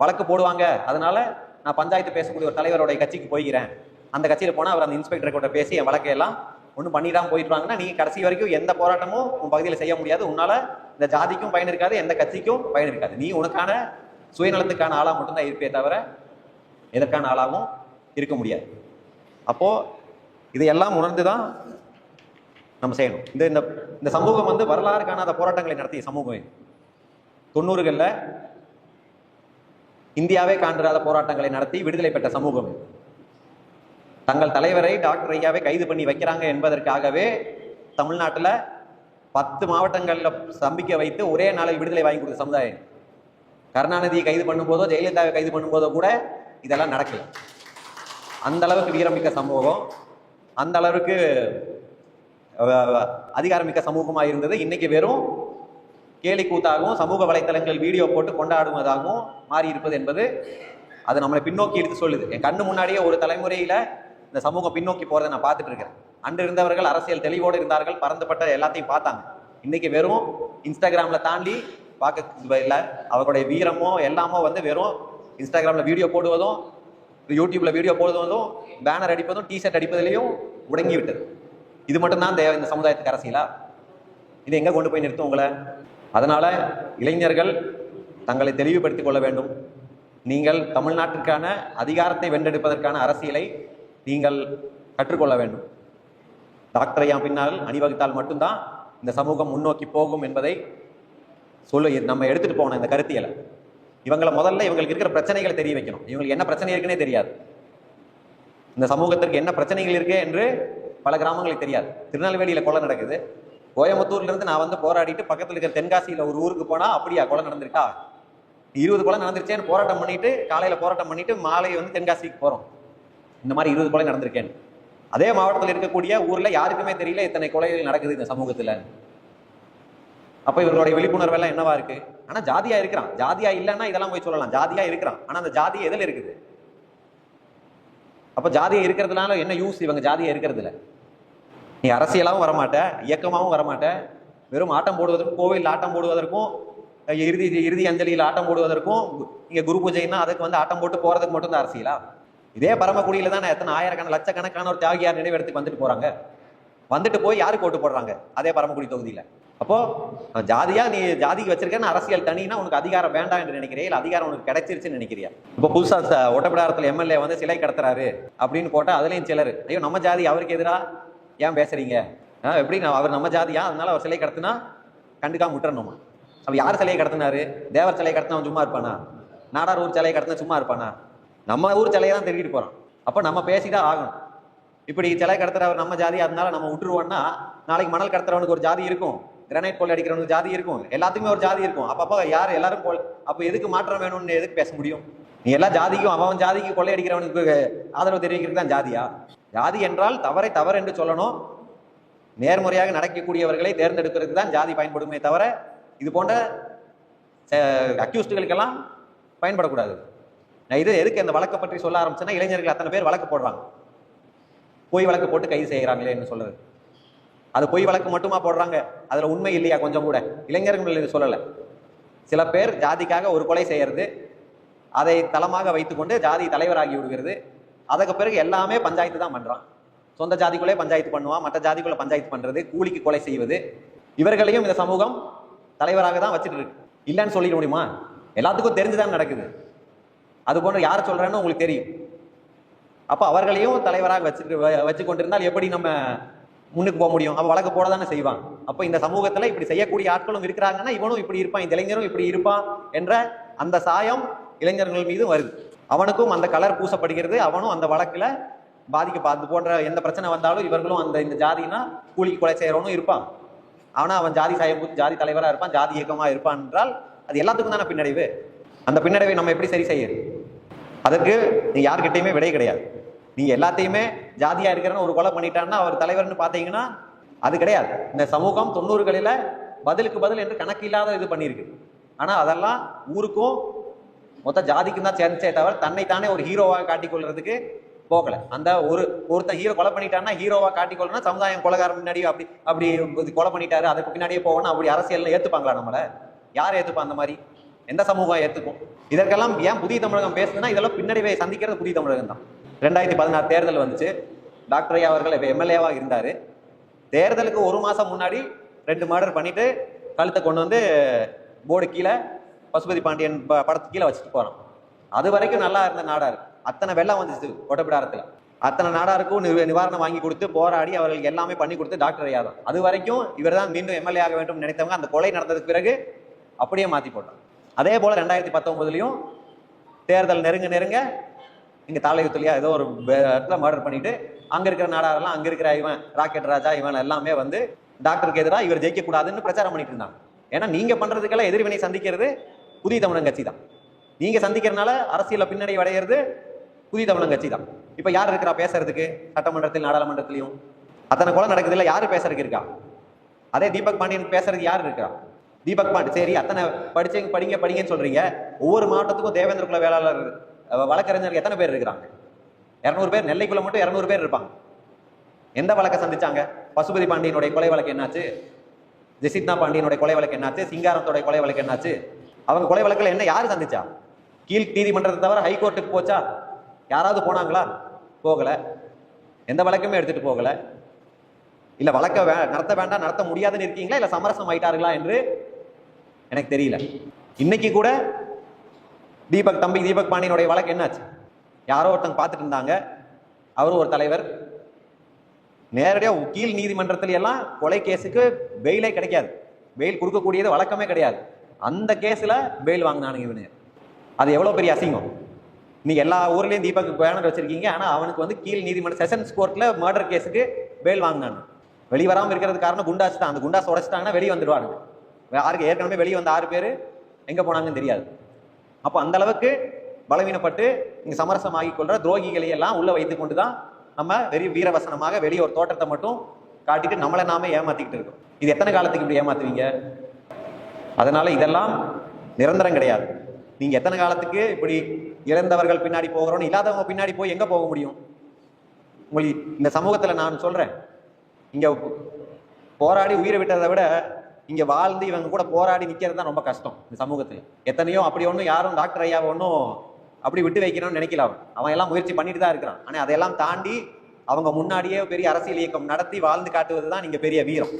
வழக்கு போடுவாங்க. அதனால நான் பஞ்சாயத்து பேசக்கூடிய ஒரு தலைவருடைய கட்சிக்கு போய்கிறேன் அந்த கட்சியில போனா அவர் அந்த இன்ஸ்பெக்டர் கூட பேசி என் வழக்கையெல்லாம் ஒன்றும் பண்ணிடாம போயிட்டு வாங்கன்னா கடைசி வரைக்கும் எந்த போராட்டமும் உன் பகுதியில் செய்ய முடியாது. உன்னால் இந்த ஜாதிக்கும் பயன் இருக்காது எந்த கட்சிக்கும் பயன் இருக்காது. நீ உனக்கான சுயநலத்துக்கான ஆளாக மட்டும்தான் இருப்பே தவிர எதற்கான ஆளாகவும் இருக்க முடியாது. அப்போது இதையெல்லாம் உணர்ந்து தான் நம்ம செய்யணும். இந்த இந்த இந்த சமூகம் வந்து வரலாறு காணாத போராட்டங்களை நடத்திய சமூகம். தொண்ணூறுகளில் இந்தியாவே காண்றாத போராட்டங்களை நடத்தி விடுதலை பெற்ற சமூகம். தங்கள் தலைவரை டாக்டர் ஐயாவை கைது பண்ணி வைக்கிறாங்க என்பதற்காகவே தமிழ்நாட்டில் பத்து மாவட்டங்களில் சம்பிக்க வைத்து ஒரே நாளில் விடுதலை வாங்கி கொடுத்த சமுதாயம். கருணாநிதியை கைது பண்ணும்போதோ ஜெயலலிதாவை கைது பண்ணும்போதோ கூட இதெல்லாம் நடக்கல. அந்த அளவுக்கு வீரமிக்க சமூகம். அந்த அளவுக்கு அதிகாரமிக்க சமூகமாக இருந்தது. இன்னைக்கு வெறும் கேலி கூத்தாகவும் சமூக வலைத்தளங்கள் வீடியோ போட்டு கொண்டாடுவதாகவும் மாறி இருப்பது என்பது அது நம்மளை பின்னோக்கி எடுத்து சொல்லுது. என் கண்ணு முன்னாடியே ஒரு தலைமுறையில் இந்த சமூகம் பின்னோக்கி போகிறத நான் பார்த்துட்டு இருக்கிறேன். அன்று இருந்தவர்கள் அரசியல் தெளிவோடு இருந்தார்கள் பறந்துபட்ட எல்லாத்தையும் பார்த்தாங்க. இன்னைக்கு வெறும் இன்ஸ்டாகிராமில் தாண்டி பார்க்க இல்லை அவர்களுடைய வீரமோ எல்லாமோ வந்து வெறும் இன்ஸ்டாகிராமில் வீடியோ போடுவதும் யூடியூப்ல வீடியோ போடுவதும் பேனர் அடிப்பதும் டிஷர்ட் அடிப்பதிலையும் முடங்கி விட்டது இது மட்டும்தான் தேவை இந்த சமுதாயத்துக்கு அரசியலா. இது எங்க கொண்டு போய் நிறுத்தும் உங்களை? அதனால இளைஞர்கள் தங்களை தெளிவுபடுத்திக் கொள்ள வேண்டும். நீங்கள் தமிழ்நாட்டிற்கான அதிகாரத்தை வென்றெடுப்பதற்கான அரசியலை நீங்கள் கற்றுக்கொள்ள வேண்டும். டாக்டரை என் பின்னால் அணிவகுத்தால் மட்டும்தான் இந்த சமூகம் முன்னோக்கி போகும் என்பதை சொல்லு நம்ம எடுத்துட்டு போகணும் இந்த கருத்தியலை. இவங்களை முதல்ல இவங்களுக்கு இருக்கிற பிரச்சனைகளை தெரிய வைக்கணும். இவங்களுக்கு என்ன பிரச்சனை இருக்குன்னே தெரியாது. இந்த சமூகத்திற்கு என்ன பிரச்சனைகள் இருக்கு என்று பல கிராமங்களுக்கு தெரியாது. திருநெல்வேலியில் கொலை நடக்குது. கோயம்புத்தூர்லேருந்து நான் வந்து போராடிட்டு பக்கத்தில் இருக்கிற தென்காசியில் ஒரு ஊருக்கு போனால் அப்படியா கொலை நடந்திருக்கா? இருபது கொலை நடந்துருச்சேன்னு போராட்டம் பண்ணிட்டு காலையில் போராட்டம் பண்ணிட்டு மாலை வந்து தென்காசிக்கு போகிறோம் இந்த மாதிரி இருபது கொலை நடந்திருக்கேன்னு. அதே மாவட்டத்தில் இருக்கக்கூடிய ஊரில் யாருக்குமே தெரியல இத்தனை கொலைகள் நடக்குது இந்த சமூகத்தில். அப்ப இவர்களுடைய விழிப்புணர்வு எல்லாம் என்னவா இருக்கு? ஆனா ஜாதியா இருக்கிறான். ஜாதியா இல்லைன்னா இதெல்லாம் போய் சொல்லலாம். ஜாதியா இருக்கிறான். ஆனா அந்த ஜாதி எதில் இருக்குது? அப்ப ஜாதியா இருக்கிறதுனால என்ன யூஸ் இவங்க ஜாதியா இருக்கிறதுல? நீ அரசியலாவும் வரமாட்ட இயக்கமாவும் வரமாட்ட. வெறும் ஆட்டம் போடுவதற்கும் கோவிலில் ஆட்டம் போடுவதற்கும் இறுதி இறுதி அஞ்சலியில் ஆட்டம் போடுவதற்கும் இங்க குரு பூஜைன்னா அதுக்கு வந்து ஆட்டம் போட்டு போறதுக்கு மட்டும் தான் அரசியலா? இதே பரமக்குடியில தான் எத்தனை ஆயிரக்கணக்கான லட்சக்கணக்கான ஒரு தியாகியார் நினைவிடத்துக்கு வந்துட்டு போறாங்க. வந்துட்டு போய் யாருக்கு ஓட்டு போடுறாங்க? அதே பரமக்குடி தொகுதியில். அப்போ அஹ், ஜாதியா நீ ஜாதிக்கு வச்சிருக்கேன்னு அரசியல் தனினா உனக்கு அதிகாரம் வேண்டாம் என்று நினைக்கிறீ அதிகாரம் உனக்கு கிடைச்சிருச்சுன்னு நினைக்கிறியா? இப்போ புதுசாக ச- எம்எல்ஏ வந்து சிலை கடத்துறாரு அப்படின்னு போட்டா அதுலேயும் சிலர் ஐயோ நம்ம ஜாதி அவருக்கு எதிரா? ஏன் பேசுறீங்க? எப்படி நான் அவர் நம்ம ஜாதியா? அதனால அவர் சிலை கடத்தினா கண்டுக்காம விட்டுறணுமா? அப்ப யார் சிலையை கடத்தினாரு? தேவர் சிலையை கடத்தினா அவன் சும்மா இருப்பானா? நாடார் ஊர் சிலையை கடத்தினா சும்மா இருப்பானா? நம்ம ஊர் சிலையை தான் திருக்கிட்டு போறோம் அப்போ நம்ம பேசிதான் ஆகணும். இப்படி சிலை கடத்துறவர் நம்ம ஜாதி அதனால நம்ம விட்டுருவோம்னா நாளைக்கு மணல் கடத்துறவனுக்கு ஒரு ஜாதி இருக்கும். கிரானைட் கொள்ளை அடிக்கிறவனுக்கு ஜாதி இருக்கும். எல்லாத்துக்குமே ஒரு ஜாதி இருக்கும். அப்பப்போ யார் எல்லாரும் போல் அப்போ எதுக்கு மாற்றம் வேணும்னு எதுக்கு பேச முடியும்? நீ எல்லா ஜாதிக்கும் அவன் ஜாதிக்கு கொள்ளை அடிக்கிறவனுக்கு ஆதரவு தெரிவிக்கிறது தான் ஜாதியா? ஜாதி என்றால் தவறை தவறு என்று சொல்லணும். நேர்முறையாக நடக்கக்கூடியவர்களை தேர்ந்தெடுக்கிறதுக்கு தான் ஜாதி பயன்படுமே தவிர இது போன்ற அக்யூஸ்டுகளுக்கெல்லாம் பயன்படக்கூடாது. நான் இது எதுக்கு இந்த வழக்கை பற்றி சொல்ல ஆரம்பிச்சேன்னா இளைஞர்கள் அத்தனை பேர் வழக்கு போடுறாங்க. போய் வழக்கு போட்டு கைது செய்கிறாங்களே என்ன அது பொய் வழக்கு மட்டுமா போடுறாங்க? அதில் உண்மை இல்லையா கொஞ்சம் கூட? இளைஞர்கள் இது சொல்லலை. சில பேர் ஜாதிக்காக ஒரு கொலை செய்கிறது அதை தளமாக வைத்துக்கொண்டு ஜாதி தலைவராகி விடுகிறது. அதுக்கு பிறகு எல்லாமே பஞ்சாயத்து தான் பண்ணுறான் சொந்த ஜாதிக்குள்ளே பஞ்சாயத்து பண்ணுவான் மற்ற ஜாதிக்குள்ளே பஞ்சாயத்து பண்ணுறது கூலிக்கு கொலை செய்வது. இவர்களையும் இந்த சமூகம் தலைவராக தான் வச்சுட்டு இருக்கு. இல்லைன்னு சொல்லிட முடியுமா? எல்லாத்துக்கும் தெரிஞ்சுதான் நடக்குது. அது போன்ற யார் சொல்கிறேன்னு உங்களுக்கு தெரியும். அப்போ அவர்களையும் தலைவராக வச்சுட்டு வ- வச்சு கொண்டிருந்தால் எப்படி நம்ம முன்னுக்கு போக முடியும். அவன் வழக்கு போட தானே செய்வான் அப்போ இந்த சமூகத்தில் இப்படி செய்யக்கூடிய ஆட்களும் இருக்கிறாங்கன்னா இவனும் இப்படி இருப்பான் இந்த இளைஞரும் இப்படி இருப்பான் என்ற அந்த சாயம் இளைஞர்கள் மீதும் வருது. அவனுக்கும் அந்த கலர் பூசப்படுகிறது அவனும் அந்த வழக்கில் பாதிக்க அது போன்ற எந்த பிரச்சனை வந்தாலும் இவர்களும் அந்த இந்த ஜாதினா கூலிக்கு கொலை செய்கிறவனும் இருப்பான். ஆனால் அவன் ஜாதி சாயம் பூத்து ஜாதி தலைவராக இருப்பான் ஜாதி இயக்கமாக இருப்பான் என்றால் அது எல்லாத்துக்கும் தானே பின்னடைவு. அந்த பின்னடைவை நம்ம எப்படி சரி செய்யறது? அதற்கு நீ யார்கிட்டையுமே விடை கிடையாது. நீ எல்லாத்தையுமே ஜாதியாக இருக்கிறன்னு ஒரு கொலை பண்ணிட்டான்னா அவர் தலைவர்னு பார்த்தீங்கன்னா அது கிடையாது. இந்த சமூகம் தொண்ணூறுகளில் பதிலுக்கு பதில் என்று கணக்கு இல்லாத இது பண்ணியிருக்கு. ஆனால் அதெல்லாம் ஊருக்கும் மொத்த ஜாதிக்கும் தான் சேர்ந்தே தவிர தன்னை தானே ஒரு ஹீரோவாக காட்டிக்கொள்றதுக்கு போகல. அந்த ஒரு ஒருத்தன் ஹீரோ கொலை பண்ணிட்டான்னா ஹீரோவா காட்டிக்கொள்ளனா சமுதாயம் கொலைகாரன் முன்னாடி அப்படி அப்படி இது கொலை பண்ணிட்டாரு அதுக்கு பின்னாடியே போகணும் அப்படி அரசியலில் ஏத்துப்பாங்களா நம்மளை? யார் ஏத்துப்பா அந்த மாதிரி? எந்த சமூகம் ஏத்துக்கும்? இதற்கெல்லாம் ஏன் புதிய தமிழகம் பேசுதுன்னா இதெல்லாம் பின்னடைவை சந்திக்கிறது புதிய தமிழகம் தான் ரெண்டாயிரத்தி பதினாறு தேர்தல் வந்துச்சு. டாக்டர் ஐயா அவர்கள் இப்போ எம்எல்ஏவாக இருந்தார். தேர்தலுக்கு ஒரு மாதம் முன்னாடி ரெண்டு மர்டர் பண்ணிவிட்டு கழுத்தை கொண்டு வந்து போர்டு கீழே பசுபதி பாண்டியன் ப- படத்துக்கு கீழே வச்சுட்டு போகிறோம் அது வரைக்கும் நல்லா இருந்த நாடார். அத்தனை வெள்ளம் வந்துச்சு கொட்டப்பிடாரத்தில் அத்தனை நாடாருக்கும் நிவ- நிவாரணம் வாங்கி கொடுத்து போராடி அவர்களுக்கு எல்லாமே பண்ணி கொடுத்து டாக்டர் ஐயா தான். அது வரைக்கும் இவர் தான் மீண்டும் எம்எல்ஏ ஆக வேண்டும் நினைத்தவங்க அந்த கொலை நடந்ததுக்கு பிறகு அப்படியே மாற்றி போட்டான். அதே போல் ரெண்டாயிரத்தி பத்தொன்பதுலயும் தேர்தல் நெருங்க நெருங்க இங்கே தாளையத்துலயா ஏதோ ஒரு இடத்துல மர்டர் பண்ணிட்டு அங்கே இருக்கிற நாடாரெல்லாம் அங்கே இருக்கிற இவன் ராக்கெட் ராஜா இவன் எல்லாமே வந்து டாக்டருக்கு எதிராக இவர் ஜெயிக்கக்கூடாதுன்னு பிரச்சாரம் பண்ணிட்டு இருந்தாங்க. ஏன்னா நீங்கள் பண்ணுறதுக்கெல்லாம் எதிர்வினை சந்திக்கிறது புதிய தமிழன் கட்சி தான். நீங்கள் சந்திக்கிறனால அரசியலில் பின்னடை அடையிறது புதிய தமிழன் கட்சி தான். இப்போ யார் இருக்கிறா பேசுறதுக்கு? சட்டமன்றத்தில் நாடாளுமன்றத்திலையும். அத்தனை கொலை நடக்குது இல்லை யாரு பேசுறதுக்கு இருக்கா? அதே தீபக் பாண்டியன் பேசுறதுக்கு யார் இருக்கா? தீபக் பாண்டி சரி அத்தனை படிச்சீங்க படிங்க படிங்கன்னு சொல்றீங்க. ஒவ்வொரு மாவட்டத்துக்கும் தேவேந்திர குல வேளாளர் வழக்கறிஞர் எத்தனை பேர் இருக்கிறாங்க? இரநூறு பேர் நெல்லைக்குள்ள மட்டும் இரநூறு பேர் இருப்பாங்க. எந்த வழக்கை சந்திச்சாங்க? பசுபதி பாண்டியனுடைய கொலை வழக்கு என்னாச்சு? ஜெசித்னா பாண்டியனுடைய கொலை வழக்கு என்னாச்சு? சிங்காரத்தோடைய கொலை வழக்கு என்னாச்சு? அவங்க கொலை வழக்கில் என்ன யார் சந்திச்சா? கீழ் நீதிமன்றத்தை தவிர ஹைகோர்ட்டுக்கு போச்சா? யாராவது போனாங்களா? போகல. எந்த வழக்குமே எடுத்துட்டு போகல. இல்ல வழக்க வே- நடத்த வேண்டாம் நடத்த முடியாதுன்னு இருக்கீங்களா? இல்ல சமரசம் ஆயிட்டார்களா என்று? எனக்கு தெரியல. இன்னைக்கு கூட தீபக் தம்பி தீபக் பாண்டியனுடைய வழக்கு என்னாச்சு? யாரோ ஒருத்தங்க பார்த்துட்டு இருந்தாங்க. அவரும் ஒரு தலைவர். நேரடியாக கீழ் நீதிமன்றத்தில் எல்லாம் கொலை கேஸுக்கு பெயிலே கிடைக்காது. பெயில் கொடுக்கக்கூடியது வழக்கமே கிடையாது. அந்த கேஸில் பெயில் வாங்கினானுங்க இவனு. அது எவ்வளோ பெரிய அசிங்கம்? நீங்கள் எல்லா ஊர்லேயும் தீபக் பேனர் வச்சுருக்கீங்க. ஆனால் அவனுக்கு வந்து கீழ் நீதிமன்ற செஷன்ஸ் கோர்ட்டில் மர்டர் கேஸுக்கு பெயில் வாங்கினானு. வெளிய வராமல் இருக்கிறது காரணம் குண்டாஸ் தான். அந்த குண்டாஸ் உடச்சிட்டாங்கன்னா வெளியே வந்துடுவானுங்க யாருக்கு? ஏற்கனவே வெளியே வந்த ஆறு பேர். எங்கே போனாங்கன்னு தெரியாது. அப்போ அந்த அளவுக்கு பலவீனப்பட்டு இங்க சமரசமாகி கொள்ற துரோகிகளை எல்லாம் உள்ள வைத்து கொண்டு தான் நம்ம வெறி வீரவசனமாக வெளியே ஒரு தோற்றத்தை மட்டும் காட்டிட்டு நம்மளை நாம ஏமாத்திக்கிட்டு இருக்கோம். இது எத்தனை காலத்துக்கு இப்படி ஏமாத்துவீங்க? அதனால இதெல்லாம் நிரந்தரம் கிடையாது. நீங்க எத்தனை காலத்துக்கு இப்படி இறந்தவர்கள் பின்னாடி போகிறோம் இல்லாதவங்க பின்னாடி போய் எங்க போக முடியும்? உங்களுக்கு இந்த சமூகத்துல நான் சொல்றேன். இங்க போராடி உயிரை விட்டதை விட இங்கே வாழ்ந்து இவங்க கூட போராடி நிற்கிறது தான் ரொம்ப கஷ்டம் இந்த சமூகத்தில். எத்தனையோ அப்படி ஒன்றும் யாரும் டாக்டர் ஐயா ஒன்றும் அப்படி விட்டு வைக்கணும்னு நினைக்கல அவன். அவன் எல்லாம் முயற்சி பண்ணிட்டு தான் இருக்கிறான். ஆனால் அதையெல்லாம் தாண்டி அவங்க முன்னாடியே பெரிய அரசியல் இயக்கம் நடத்தி வாழ்ந்து காட்டுவது தான் நீங்கள் பெரிய வீரம்.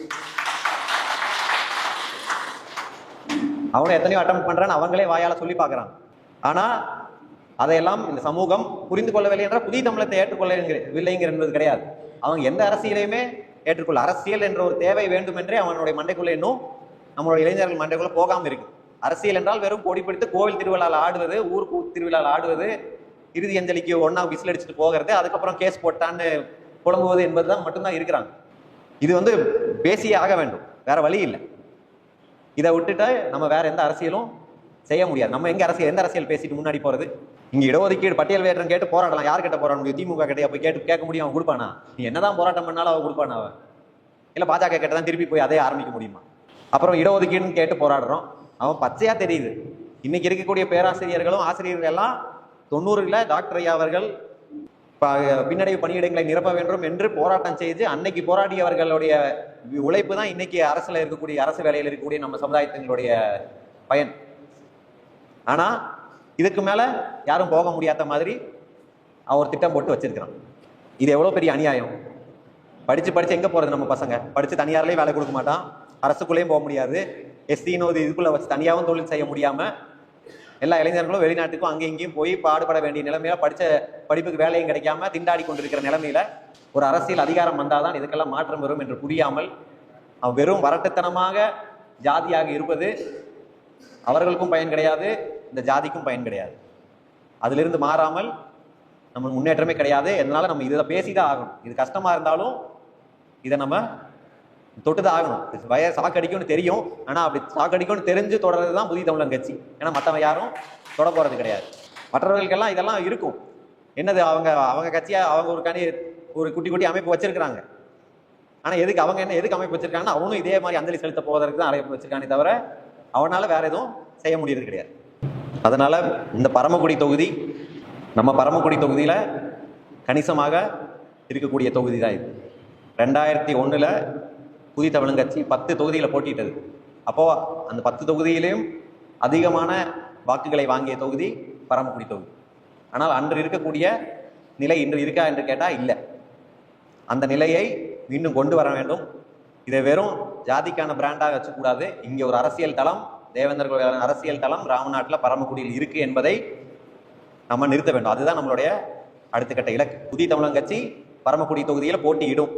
அவனை எத்தனையோ அட்டம் பண்றான்னு அவங்களே வாயால் சொல்லி பார்க்குறான். ஆனால் அதையெல்லாம் இந்த சமூகம் புரிந்து கொள்ளவில்லை என்றால் புதிய தமிழத்தை ஏற்றுக்கொள்ளவில்லைங்கிற என்பது கிடையாது. அவங்க எந்த அரசியலையுமே ஏற்றுக்கொள்ள அரசியல் என்ற ஒரு தேவை வேண்டும் என்றே அவனுடைய மண்டைக்குள்ள இன்னும் நம்மளுடைய இளைஞர்கள் மண்டைக்குள்ள போகாமல் இருக்கு. அரசியல் என்றால் வெறும் கொடி பிடித்து கோவில் திருவிழாவில் ஆடுவது ஊர் கூ திருவிழாவில் ஆடுவது இறுதி அஞ்சலிக்கு ஒண்ணா விசில் அடிச்சுட்டு போகிறது அதுக்கப்புறம் கேஸ் போட்டான்னு புலம்புவது என்பதுதான் மட்டும்தான் இருக்கிறாங்க. இது வந்து பேசியே ஆக வேண்டும். வேற வழி இல்லை. இதை விட்டுட்டு நம்ம வேற எந்த அரசியலும் செய்ய முடியாது. நம்ம எங்கே அரசியல் எந்த அரசியல் பேசிட்டு முன்னாடி போகிறது இங்கே இடஒதுக்கீடு பட்டியல் வேற்றம் கேட்டு போராடலாம். யார் கிட்ட போராட முடியும் திமுக கிட்டே போய் கேட்டு கேட்க முடியும் அவன் கொடுப்பானா? நீ என்னதான் போராட்டம் பண்ணாலும் அவன் கொடுப்பானா அவன்? இல்லை பாஜக கிட்ட தான் திருப்பி போய் அதே ஆரம்பிக்க முடியுமா? அப்புறம் இடஒதுக்கீடுன்னு கேட்டு போராடுறோம். அவன் பச்சையாக தெரியுது. இன்னைக்கு இருக்கக்கூடிய பேராசிரியர்களும் ஆசிரியர்கள் எல்லாம் தொண்ணூறுல டாக்டர் ஐயா அவர்கள் ப- பின்னடைவு பணியிடங்களை நிரப்ப வேண்டும் என்று போராட்டம் செய்து அன்னைக்கு போராடியவர்களுடைய உழைப்பு தான் இன்னைக்கு அரசில் இருக்கக்கூடிய அரசு வேலையில் இருக்கக்கூடிய நம்ம சமுதாயத்தினுடைய பயன். ஆனால் இதுக்கு மேலே யாரும் போக முடியாத மாதிரி அவர் ஒரு திட்டம் போட்டு வச்சிருக்கிறான். இது எவ்வளோ பெரிய அநியாயம்? படித்து படித்து எங்கே போகிறது நம்ம பசங்க? படித்து தனியார்லேயும் வேலை கொடுக்க மாட்டான். அரசுக்குள்ளேயும் போக முடியாது. எஸ்சின்னு ஒரு இதுக்குள்ளே வச்சு தனியாகவும் தொழில் செய்ய முடியாமல் எல்லா இளைஞர்களும் வெளிநாட்டுக்கும் அங்கேயும் இங்கேயும் போய் பாடுபட வேண்டிய நிலைமையில படித்த படிப்புக்கு வேலையும் கிடைக்காம திண்டாடி கொண்டிருக்கிற நிலைமையில ஒரு அரசியல் அதிகாரம் வந்தாதான் இதுக்கெல்லாம் மாற்றம் வரும் என்று புரியாமல் அவன் வெறும் வரட்டுத்தனமாக ஜாதியாக இருப்பது அவர்களுக்கும் பயன் கிடையாது இந்த ஜாதிக்கும் பயன் கிடையாது. அதிலிருந்து மாறாமல் நம்ம முன்னேற்றமே கிடையாது. அதனால நம்ம இதை பேசிதான் ஆகணும். இது கஷ்டமா இருந்தாலும் இதை நம்ம தொட்டுதான் ஆகணும். இது வய சாக்கடிக்கும்னு தெரியும். ஆனால் அப்படி சாக்கடிக்கும்னு தெரிஞ்சு தொடர்றது தான் புதிய தமிழன் கட்சி. ஏன்னா மற்றவன் யாரும் தொட போறது கிடையாது. மற்றவர்களுக்கெல்லாம் இதெல்லாம் இருக்கும். என்னது அவங்க அவங்க கட்சியா அவங்க ஒரு கனி ஒரு குட்டி குட்டி அமைப்பு வச்சிருக்கிறாங்க. ஆனால் எதுக்கு அவங்க என்ன எதுக்கு அமைப்பு வச்சிருக்காங்கன்னா அவனும் இதே மாதிரி அஞ்சலி செலுத்த போவதற்கு தான் அமைப்பு வச்சிருக்கானே தவிர அவனால் வேற எதுவும் செய்ய முடியறது கிடையாது. அதனால் இந்த பரமக்குடி தொகுதி நம்ம பரமக்குடி தொகுதியில் கணிசமாக இருக்கக்கூடிய தொகுதி தான் இது. ரெண்டாயிரத்தி ஒன்றில் புதிய தமிழன் கட்சி பத்து தொகுதியில் போட்டிட்டது அப்போ அந்த பத்து தொகுதியிலையும் அதிகமான வாக்குகளை வாங்கிய தொகுதி பரமக்குடி தொகுதி. ஆனால் அன்று இருக்கக்கூடிய நிலை இன்று இருக்கா என்று கேட்டால் இல்லை. அந்த நிலையை மீண்டும் கொண்டு வர வேண்டும். இதை வெறும் ஜாதிக்கான பிராண்டாக வச்சக்கூடாது. இங்கே ஒரு அரசியல் தளம் தேவேந்திர குல அரசியல் தளம் ராமநாட்டில் பரமக்குடியில் இருக்கு என்பதை நம்ம நிறுத்த வேண்டும். அதுதான் நம்மளுடைய அடுத்த கட்ட இலக்கு. புதிய தமிழகம் கட்சி பரமக்குடி தொகுதியில் போட்டியிடும்.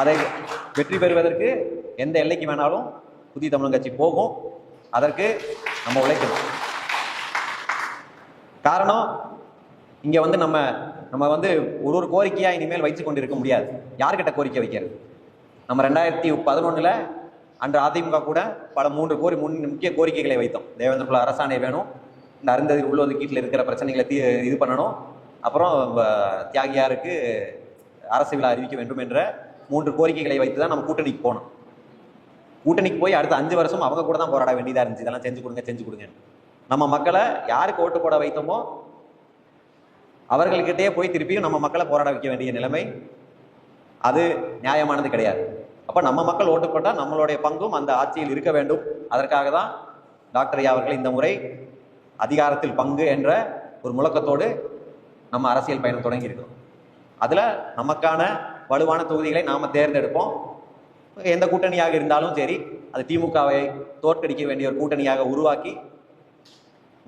அதை வெற்றி பெறுவதற்கு எந்த எல்லைக்கு வேணாலும் புதிய தமிழன் கட்சி போகும். அதற்கு நம்ம உழைக்கணும். காரணம் இங்கே வந்து நம்ம நம்ம வந்து ஒரு ஒரு கோரிக்கையாக இனிமேல் வைத்து கொண்டிருக்க முடியாது. யார்கிட்ட கோரிக்கை வைக்கிறது? நம்ம ரெண்டாயிரத்தி பதினொன்றில் அன்று அதிமுக கூட பல மூன்று கோரி முன் முக்கிய கோரிக்கைகளை வைத்தோம். தேவேந்திர குல அரசாணை வேணும். இந்த அருந்ததி உள்ளொதுக்கீட்டில் இருக்கிற பிரச்சனைகளை தீ இது பண்ணணும். அப்புறம் தியாகியாருக்கு அரசு விழா அறிவிக்க வேண்டும் என்ற மூன்று கோரிக்கைகளை வைத்து தான் நம்ம கூட்டணிக்கு போனோம். கூட்டணிக்கு போய் அடுத்த அஞ்சு வருஷம் அவங்க கூட தான் போராட வேண்டியதாக இருந்துச்சு. இதெல்லாம் செஞ்சு கொடுங்க செஞ்சு கொடுங்க நம்ம மக்களை யாருக்கு ஓட்டு போட வைத்தோமோ அவர்கள்கிட்டயே போய் திருப்பியும் நம்ம மக்களை போராட வைக்க வேண்டிய நிலைமை அது நியாயமானது கிடையாது. அப்போ நம்ம மக்கள் ஓட்டு போட்டால் நம்மளுடைய பங்கும் அந்த ஆட்சியில் இருக்க வேண்டும். அதற்காக தான் டாக்டர் ஐயா அவர்கள் இந்த முறை அதிகாரத்தில் பங்கு என்ற ஒரு முழக்கத்தோடு நம்ம அரசியல் பயணம் தொடங்கியிருக்கோம் அதில் நமக்கான வலுவான தொகுதிகளை நாம் தேர்ந்தெடுப்போம். எந்த கூட்டணியாக இருந்தாலும் சரி அது திமுகவை தோற்கடிக்க வேண்டிய ஒரு கூட்டணியாக உருவாக்கி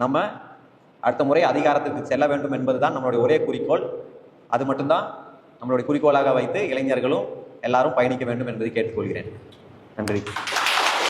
நம்ம அடுத்த முறை அதிகாரத்திற்கு செல்ல வேண்டும் என்பதுதான் நம்மளுடைய ஒரே குறிக்கோள். அது மட்டும்தான் நம்மளுடைய குறிக்கோளாக வைத்து இளைஞர்களும் எல்லாரும் பயணிக்க வேண்டும் என்பதை கேட்டுக்கொள்கிறேன். நன்றி.